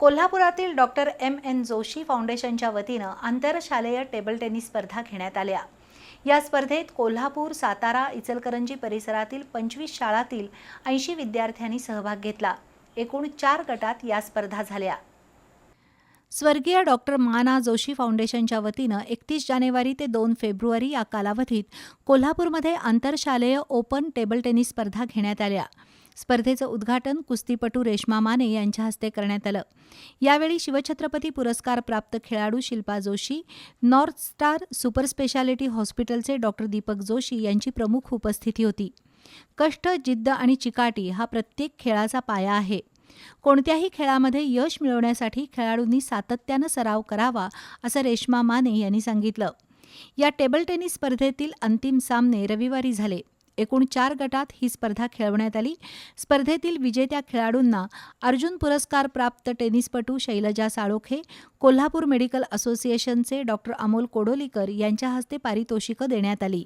कोल्हापुरातील doctor M. N. Joshi फाउंडेशनच्या वतीनं आंतरशालेय टेबल टेनिस स्पर्धा घेण्यात आल्या. या स्पर्धेत कोल्हापूर सातारा इचलकरंजी परिसरातील पंचवीस शाळातील ऐंशी विद्यार्थ्यांनी सहभाग घेतला. एकूण चार गटात या स्पर्धा झाल्या. स्वर्गीय डॉक्टर माना जोशी फाउंडेशनच्या वतीनं एकतीस जानेवारी ते दोन फेब्रुवारी या कालावधीत कोल्हापूरमध्ये आंतरशालेय ओपन टेबल टेनिस स्पर्धा घेण्यात आल्या. स्पर्धेचं उद्घाटन कुस्तीपटू रेश्मा माने यांच्या हस्ते करण्यात आलं. यावेळी शिवछत्रपती पुरस्कार प्राप्त खेळाडू Shilpa Joshi north star super speciality हॉस्पिटलचे डॉक्टर दीपक जोशी यांची प्रमुख उपस्थिती होती. कष्ट जिद्द आणि चिकाटी हा प्रत्येक खेळाचा पाया आहे. कोणत्याही खेळामध्ये यश मिळवण्यासाठी खेळाडूंनी सातत्यानं सराव करावा असं रेश्मा माने यांनी सांगितलं. या टेबल टेनिस स्पर्धेतील अंतिम सामने रविवारी झाले. एकूण चार गटात ही स्पर्धा खेळवण्यात आली. स्पर्धेतील विजेत्या खेळाडूंना अर्जुन पुरस्कार प्राप्त टेनिसपटू शैलजा साळोखे कोल्हापूर मेडिकल असोसिएशनचे डॉक्टर अमोल कोडोलीकर यांच्या हस्ते पारितोषिकं देण्यात आली.